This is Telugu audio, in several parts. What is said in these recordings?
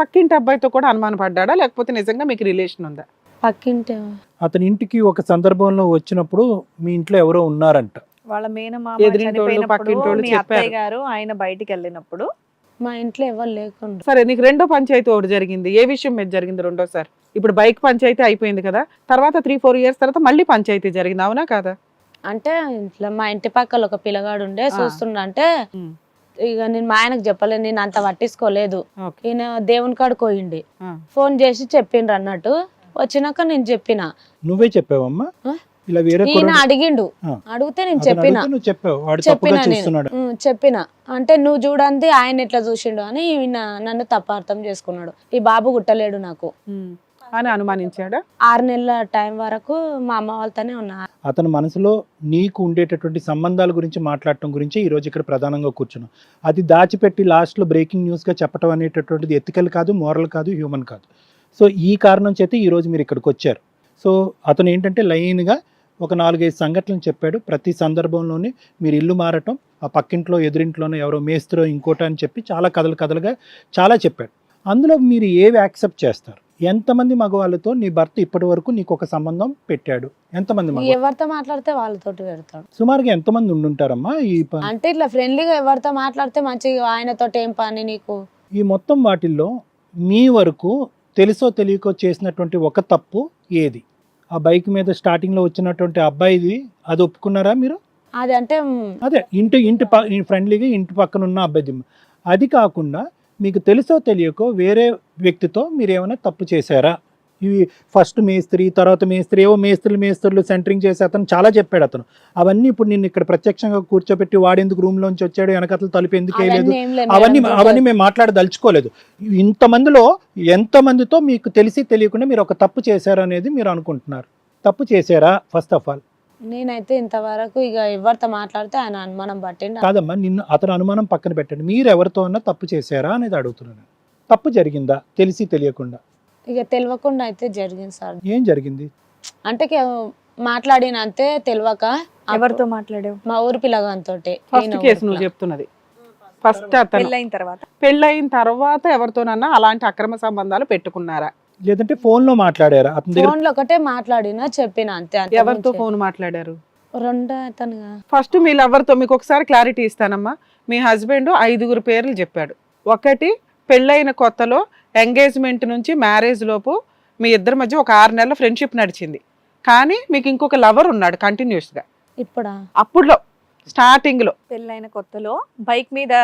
పక్కింటి అబ్బాయితో కూడా అనుమాన పడ్డాడా లేకపోతే నిజంగా మీకు రిలేషన్ ఉందా? పక్కింటి. అతని ఇంటికి ఒక సందర్భంలో వచ్చినప్పుడు మీ ఇంట్లో ఎవరో ఉన్నారంట. వాళ్ళ మేనమామ ఎదిరింటోళ్ళు, చనిపోయినప్పుడు పక్కింటోళ్ళు మీ చెప్పారు. అత్తయ్య గారు ఆయన బయటికి వెళ్ళినప్పుడు మా ఇంట్లో ఎవరు లేకుండా. సరే నీకు రెండో పంచాయతీ ఒకటి జరిగింది. ఏ విషయం మీద జరిగింది రెండోసారి? ఇప్పుడు బైక్ పంచాయతీ అయిపోయింది కదా? తర్వాత త్రీ ఫోర్ ఇయర్స్ తర్వాత మళ్ళీ పంచాయతీ జరిగింది. అవునా కాదా? అంటే ఇట్లా మా ఇంటి పక్కల ఒక పిల్లగాడు ఉండే ఆ. చూస్తుండ అంటే ఉమ్. ఇక నేను మా ఆయనకు చెప్పలేదు నేను అంత పట్టించుకోలేదు. ఈయన దేవుని కాడికి పోయిండి. ఫోన్ చేసి చెప్పిండ్రు అన్నట్టు. వచ్చినాక నేను చెప్పిన. నువ్వే చెప్పావమ్మా? ఆ? ఇలా వేరే ఈయన అడిగిండు. అడిగితే నేను చెప్పిన. అడిగితే నువ్వు చెప్పావు. వాడు తప్పుగా చెప్పిన నేను చెప్పిన. అంటే నువ్వు చూడండి ఆయన ఎట్లా చూసిండు అని ఈయన నన్ను తప్ప అర్థం చేసుకున్నాడు. ఈ బాబు గుట్టలేడు నాకు. అని అనుమానించాడా? ఆరు నెలల టైం వరకు మా అమ్మ వాళ్ళతోనే ఉన్నా. అతని మనసులో నీకు ఉండేటటువంటి సంబంధాల గురించి మాట్లాడటం గురించి ఈ రోజు ఇక్కడ ప్రధానంగా కూర్చున్నాం. అది దాచిపెట్టి లాస్ట్లో బ్రేకింగ్ న్యూస్గా చెప్పడం అనేటటువంటిది ఎథికల్ కాదు మోరల్ కాదు హ్యూమన్ కాదు. సో ఈ కారణం చేత ఈ రోజు మీరు ఇక్కడికి వచ్చారు. సో అతను ఏంటంటే లైన్గా ఒక నాలుగైదు సంఘటనలు చెప్పాడు. ప్రతి సందర్భంలోనే మీరు ఇల్లు మారటం ఆ పక్కింట్లో ఎదురింట్లోనే ఎవరో మేస్త్రో ఇంకోట అని చెప్పి చాలా కథలు కథలుగా చాలా చెప్పాడు. అందులో మీరు ఏవి యాక్సెప్ట్ చేస్తారు? ఎంతమంది మగవాళ్ళతో నీ భర్త ఇప్పటి వరకు నీకు ఒక సంబంధం పెట్టాడు? ఎంతమంది ఎవరితో మాట్లాడితే వాళ్ళతోటి పెడతాడు. సుమారుగా ఎంతమంది ఉండుంటారమ్మా ఈ అంటే ఇట్లా ఫ్రెండ్లీగా ఎవరితో మాట్లాడితే మంచిగా ఆయనతో ఏం పని నీకు? ఈ మొత్తం వాటిల్లో మీ వరకు తెలుసో తెలియకో చేసినటువంటి ఒక తప్పు ఏది? ఆ బైక్ మీద స్టార్టింగ్లో వచ్చినటువంటి అబ్బాయిది అది ఒప్పుకున్నారా మీరు? అది అంటే అదే ఇంటి ఇంటి ఫ్రెండ్లీగా ఇంటి పక్కన ఉన్న అబ్బాయిది. అది కాకుండా మీకు తెలుసో తెలియకో వేరే వ్యక్తితో మీరు ఏమైనా తప్పు చేశారా? ఇవి ఫస్ట్ మేస్త్రి తర్వాత మేస్త్రి ఏవో మేస్త్రులు మేస్త్రులు సెంటరింగ్ చేసి అతను చాలా చెప్పాడు అతను. అవన్నీ ఇప్పుడు నిన్ను ఇక్కడ ప్రత్యక్షంగా కూర్చోబెట్టి వాడెందుకు రూమ్ లోంచి వచ్చాడు వెనకతలు తలుపు ఎందుకు వేయలేదు? అవన్నీ. అవన్నీ మేము మాట్లాడదలుచుకోలేదు. ఇంతమందిలో ఎంతమందితో మీకు తెలిసి తెలియకుండా మీరు ఒక తప్పు చేశారు అనేది మీరు అనుకుంటున్నారు. తప్పు చేశారా ఫస్ట్ ఆఫ్ ఆల్ నేనైతే ఇంతవరకు ఇక ఎవరితో మాట్లాడితే ఆయన అనుమానం పట్టిండు. కాదమ్మా నిన్ను అతను అనుమానం పక్కన పెట్టండి. మీరు ఎవరితో అన్నా తప్పు చేశారా అనేది అడుగుతున్నాను. తప్పు జరిగిందా? తెలిసి తెలియకుండా. ఇక తెలియకుండా అయితే జరిగింది సార్. ఏం జరిగింది? అంటే మాట్లాడిన అంతే తెలియక ఎవరితో మాట్లాడావు? మా ఊరు పిల్లగాంతో ఫస్ట్ కేసు నువ్వు చెప్తున్నది. ఫస్ట్ అతను. పెళ్ళైన తర్వాత. పెళ్ళయిన తర్వాత ఎవరితోనన్నా అలాంటి అక్రమ సంబంధాలు పెట్టుకున్నారా? లేదంటే ఫోన్లో మాట్లాడారా? అతని దగ్గర ఫోన్లో ఒకటే మాట్లాడినా చెప్పిన అంతే అంతే ఎవరితో ఫోన్ మాట్లాడారు? రెండు అతనుగా. ఫస్ట్ మీ లవర్తో మీకు ఒకసారి క్లారిటీ ఇస్తానమ్మా. మీ హస్బెండ్ ఐదుగురు పేర్లు చెప్పాడు. ఒకటి పెళ్ళైన కొత్తలో ఎంగేజ్మెంట్ నుంచి మ్యారేజ్ లోపు మీ ఇద్దరి మధ్య ఒక ఆరు నెలల ఫ్రెండ్షిప్ నడిచింది. కానీ మీకు ఇంకొక లవర్ ఉన్నాడు కంటిన్యూస్గా. ఇప్పుడా? అప్పుడులో స్టార్టింగ్లో. పెళ్ళైన కొత్తలో బైక్ మీద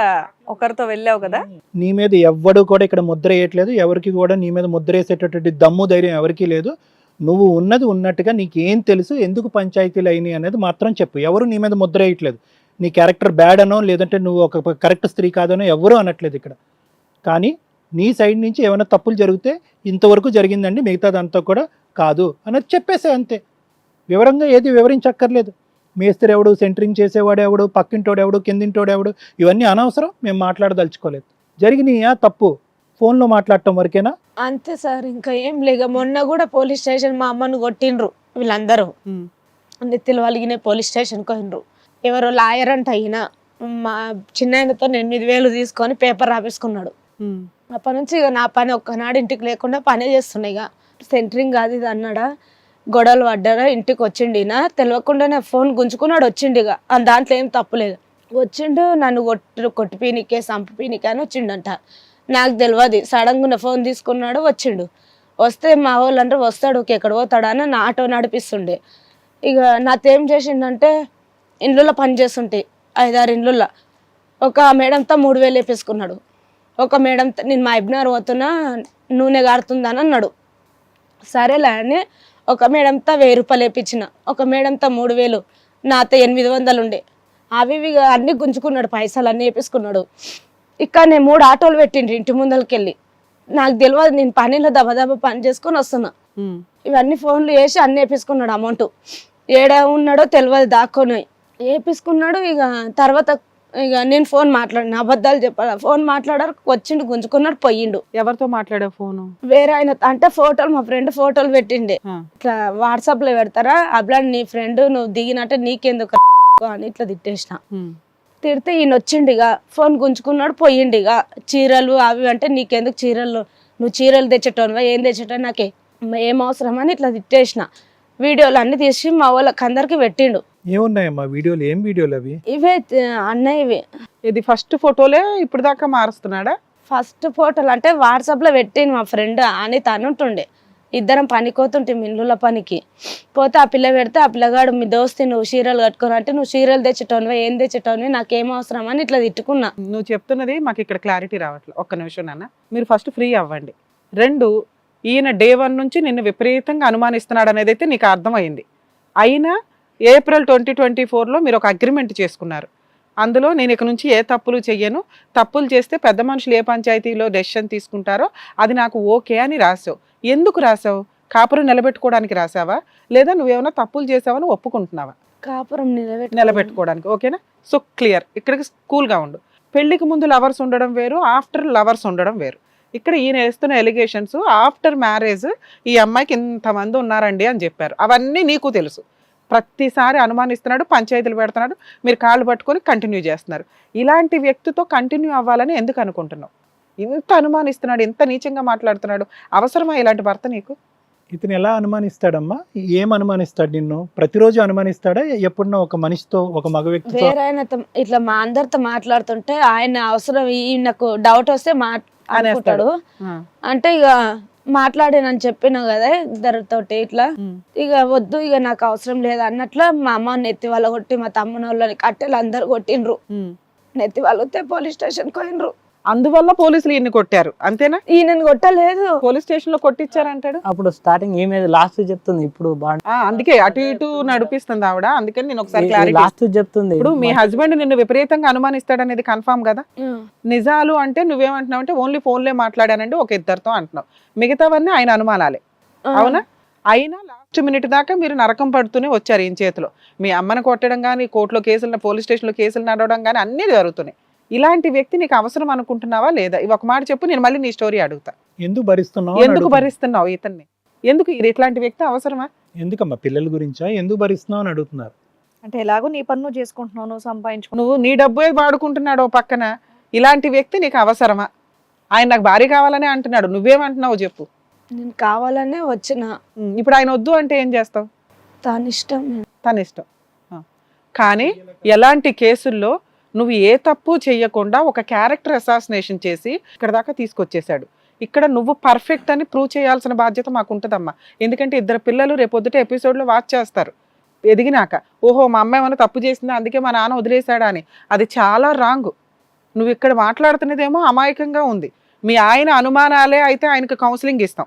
ఒకరితో వెళ్ళావు కదా? నీ మీద ఎవ్వడు కూడా ఇక్కడ ముద్ర వేయట్లేదు. ఎవరికి కూడా నీ మీద ముద్ర వేసేటటువంటి దమ్ము ధైర్యం ఎవరికీ లేదు. నువ్వు ఉన్నది ఉన్నట్టుగా నీకు ఏం తెలుసు? ఎందుకు పంచాయతీలు అయినాయి అనేది మాత్రం చెప్పు. ఎవరు నీ మీద ముద్ర వేయట్లేదు. నీ క్యారెక్టర్ బ్యాడ్ అనో లేదంటే నువ్వు ఒక కరెక్ట్ స్త్రీ కాదనో ఎవరు అనట్లేదు ఇక్కడ. కానీ నీ సైడ్ నుంచి ఏమైనా తప్పులు జరిగితే ఇంతవరకు జరిగిందండి. మిగతాదంతా కూడా కాదు. అన్నది చెప్పేసే అంతే. వివరంగా ఏది వివరించక్కర్లేదు. మేస్త్రి ఎవడు సెంటరింగ్ చేసేవాడు ఎవడు పక్కింటోడు ఎవడు కిందింటోడు ఎవడు ఇవన్నీ అనవసరం మేము మాట్లాడదలుచుకోలేదు. జరిగినాయా? తప్పు. ఫోన్లో మాట్లాడటం వరకేనా? అంతే సార్ ఇంకా ఏం లేక మొన్న కూడా పోలీస్ స్టేషన్ మా అమ్మను కొట్టిండ్రు వీళ్ళందరూ. నెత్తిలు వలిగిన పోలీస్ స్టేషన్కి పోయినరు ఎవరో లాయర్ అంట అయినా మా చిన్నాయనతో ఎనిమిది వేలు తీసుకొని పేపర్ రాపేసుకున్నాడు. అప్పటి నుంచి ఇక నా పని ఒక్కనాడు ఇంటికి లేకుండా పనే చేస్తున్నాయి ఇక. సెంటరింగ్ అది ఇది అన్నాడా? గొడవలు పడ్డారా? ఇంటికి వచ్చిండు తెలియకుండానే ఫోన్ గుంజుకున్నాడు వచ్చిండు ఇక. దాంట్లో ఏం తప్పులేదు వచ్చిండు నన్ను కొట్టు కొట్టిపీనికే సంపపీనికే అని వచ్చిండంట. నాకు తెలియదు సడన్గా ఫోన్ తీసుకున్నాడు వచ్చిండు. వస్తే మా వాళ్ళు అంటే వస్తాడు ఎక్కడ పోతాడు అని నా ఆటో నడిపిస్తుండే. ఇక నాతేం చేసిండంటే ఇండ్లలో పని చేస్తుంటే ఐదారు ఇండ్లలో ఒక మేడంతో మూడు వేలు వేపేసుకున్నాడు. ఒక మేడంతో నేను మా ఇబ్నార్ పోతున్నా నూనె కారుతుందని అన్నాడు. సరేలే అని ఒక మేడంతో వెయ్యి రూపాయలు వేపించిన. ఒక మేడంతో మూడు వేలు. నాతో ఎనిమిది వందలు ఉండే. అవి ఇవి అన్ని గుంజుకున్నాడు పైసలు అన్నీ వేపించుకున్నాడు. ఇక్కడ నేను మూడు ఆటోలు పెట్టిండ్రు ఇంటి ముందరికి వెళ్ళి నాకు తెలియదు నేను పనిలో దబ దబ పని చేసుకొని వస్తున్నా. ఇవన్నీ ఫోన్లు వేసి అన్ని వేపించుకున్నాడు అమౌంట్. ఏడ ఉన్నాడో తెలియదు దాక్కొని. వేపించుకున్నాడు ఇక తర్వాత ఇక నేను ఫోన్ మాట్లాడిన అబద్ధాలు చెప్పాలి? ఫోన్ మాట్లాడారు వచ్చిండు గుంజుకున్నాడు పోయిండు. ఎవరితో మాట్లాడే ఫోను? వేరే ఆయన అంటే ఫోటోలు మా ఫ్రెండ్ ఫోటోలు పెట్టిండే. ఇట్లా వాట్సాప్లో పెడతారా? అబ్లా నీ ఫ్రెండ్ నువ్వు దిగినట్టే నీకెందుకు అని ఇట్లా తిట్టేసిన. తిడితే ఈయన వచ్చిండు ఇక. ఫోన్ గుంజుకున్నాడు పోయిండు ఇక. చీరలు అవి అంటే నీకెందుకు చీరలు? నువ్వు చీరలు తెచ్చేటోనువా? ఏం తెచ్చేటో నాకే ఏం అవసరం అని ఇట్లా తిట్టేసిన. వీడియోలు అన్ని తీసి మా వాళ్ళకి అందరికి పెట్టిండు. ఏమున్నాయమ్మా వీడియోలు? ఏం వీడియోలు అవి? ఇవే అన్నయ్య ఇవే. ఇది ఫస్ట్ ఫోటోలే ఇప్పుడు దాకా మారుస్తున్నాడా? ఫస్ట్ ఫోటోలు అంటే వాట్సాప్లో పెట్టిండు మా ఫ్రెండ్ అని తను ఉంటుండే ఇద్దరం పనికోతుంటే మిల్లుల పనికి. పోతే ఆ పిల్ల పెడితే ఆ పిల్లగాడు మీ దోస్తి నువ్వు చీరలు కట్టుకొని అంటే నువ్వు చీరలు తెచ్చేటోనివా ఏం తెచ్చేటోనివి నాకేం అవసరం అని ఇట్లా తిట్టుకున్నా. నువ్వు చెప్తున్నది మాకు ఇక్కడ క్లారిటీ రావట్లేదు ఒక్క నిమిషం నాన్న. మీరు ఫస్ట్ ఫ్రీ అవ్వండి. రెండు ఈయన డే వన్ నుంచి నిన్ను విపరీతంగా అనుమానిస్తున్నాడు అనేది అయితే నీకు అర్థమైంది. అయినా ఏప్రిల్ ట్వంటీ ట్వంటీ ఫోర్లో మీరు ఒక అగ్రిమెంట్ చేసుకున్నారు. అందులో నేను ఇక నుంచి ఏ తప్పులు చెయ్యను. తప్పులు చేస్తే పెద్ద మనుషులు ఏ పంచాయతీలో డెసిషన్ తీసుకుంటారో అది నాకు ఓకే అని రాసావు. ఎందుకు రాసావు? కాపురం నిలబెట్టుకోవడానికి రాసావా? లేదా నువ్వేమైనా తప్పులు చేసావని ఒప్పుకుంటున్నావా? కాపురం నిలబెట్టి నిలబెట్టుకోవడానికి ఓకేనా? So clear. ఇక్కడికి కూల్గా ఉండు. పెళ్ళికి ముందు లవర్స్ ఉండడం వేరు ఆఫ్టర్ లవర్స్ ఉండడం వేరు. ఇక్కడ ఈయన వేస్తున్న ఎలిగేషన్స్ ఆఫ్టర్ మ్యారేజ్ ఈ అమ్మాయికి ఇంతమంది ఉన్నారండి అని చెప్పారు. అవన్నీ నీకు తెలుసు. ప్రతిసారి అనుమానిస్తున్నాడు పంచాయతీలు పెడుతున్నాడు మీరు కాళ్ళు పట్టుకొని కంటిన్యూ చేస్తున్నారు. ఇలాంటి వ్యక్తితో కంటిన్యూ అవ్వాలని ఎందుకు అనుకుంటున్నావు? ఇంత అనుమానిస్తున్నాడు ఇంత నీచంగా మాట్లాడుతున్నాడు. అవసరమా ఇలాంటి భర్త నీకు? ఇతను ఎలా అనుమానిస్తాడమ్మా? ఏం అనుమానిస్తాడు నిన్ను? ప్రతిరోజు అనుమానిస్తాడా? ఎప్పుడన్నా ఒక మనిషితో ఒక మగ ఆయనతో ఇట్లా మా అందరితో మాట్లాడుతుంటే ఆయన అవసరం ఈయనకు డౌట్ వస్తే మా అనుకుంటాడు. అంటే ఇక మాట్లాడానని చెప్పిన కదా ఇద్దరితోటి ఇట్లా. ఇక వద్దు ఇక నాకు అవసరం లేదు అన్నట్లు మా అమ్మ నెత్తి వాళ్ళ కొట్టి మా తమ్ముని వాళ్ళని కట్టెలు అందరు కొట్టిండ్రు. నెత్తి వాళ్ళు వస్తే పోలీస్ స్టేషన్ పోయినరు అందువల్ల పోలీసులు ఈయన్ని కొట్టారు. అంతేనా? ఈయనని కొట్టలేదు. పోలీస్ స్టేషన్లో కొట్టించారంటాడు? అప్పుడు స్టార్టింగ్ ఏమే లాస్ట్ చెప్తుంది. ఇప్పుడు ఆ, అందుకే అటు ఇటు నడిపిస్తుంది ఆవిడ. అందుకని నేను ఒకసారి క్లారిటీ లాస్ట్ చెప్తుంది. ఇప్పుడు మీ హస్బెండ్ నిన్ను విపరీతంగా అనుమానిస్తాడు అనేది కన్ఫామ్ కదా నిజాలు అంటే నువ్వేమంటున్నావు అంటే ఓన్లీ ఫోన్లే మాట్లాడానండి ఒక ఇద్దరితో అంటున్నావు. మిగతావన్నీ ఆయన అనుమానాలే. అవునా? అయినా లాస్ట్ మినిట్ దాకా మీరు నరకం పడుతూనే వచ్చారు ఈయన చేతిలో. మీ అమ్మని కొట్టడం కానీ కోర్టులో కేసులు పోలీస్ స్టేషన్లో కేసులు నడవడం కానీ అన్నీ జరుగుతున్నాయి. ఇలాంటి వ్యక్తి నీకు అవసరం అనుకుంటున్నావా లేదా? ఇవి ఒక మాట చెప్పు నేను మళ్ళీ నీ స్టోరీ అడుగుతా. ఎందుకు భరిస్తున్నావు ఎందుకు. భరిస్తున్నావు ఇతన్ని? ఎందుకు ఇది ఇట్లాంటి వ్యక్తి అవసరమా? ఎందుకమ్మా పిల్లల గురించా? ఎందుకు భరిస్తున్నావు అని అడుగుతున్నారు. అంటే ఎలాగో నీ పన్ను చేసుకుంటున్నావు నువ్వు సంపాదించుకున్నావు నువ్వు నీ డబ్బు వాడుకుంటున్నాడు ఓ పక్కన. ఇలాంటి వ్యక్తి నీకు అవసరమా? ఆయన నాకు భార్య కావాలనే అంటున్నాడు. నువ్వేమంటున్నావు చెప్పు. నేను కావాలనే వచ్చిన. ఇప్పుడు ఆయన వద్దు అంటే ఏం చేస్తావు? తన ఇష్టం తన ఇష్టం. కానీ ఎలాంటి కేసుల్లో నువ్వు ఏ తప్పు చేయకుండా ఒక క్యారెక్టర్ అసాసినేషన్ చేసి ఇక్కడ దాకా తీసుకొచ్చేసాడు ఇక్కడ నువ్వు పర్ఫెక్ట్ అని ప్రూవ్ చేయాల్సిన బాధ్యత మాకు ఉంటుందమ్మా ఎందుకంటే ఇద్దరు పిల్లలు రేపొద్దుట ఎపిసోడ్లో వాచ్ చేస్తారు. ఎదిగినాక ఓహో మా అమ్మాయి ఏమైనా తప్పు చేసిందా? అందుకే మా నాన్న వదిలేశాడా అని. అది చాలా రాంగ్. నువ్వు ఇక్కడ మాట్లాడుతున్నదేమో అమాయకంగా ఉంది. మీ ఆయన అనుమానాలే అయితే ఆయనకు కౌన్సిలింగ్ ఇస్తాం.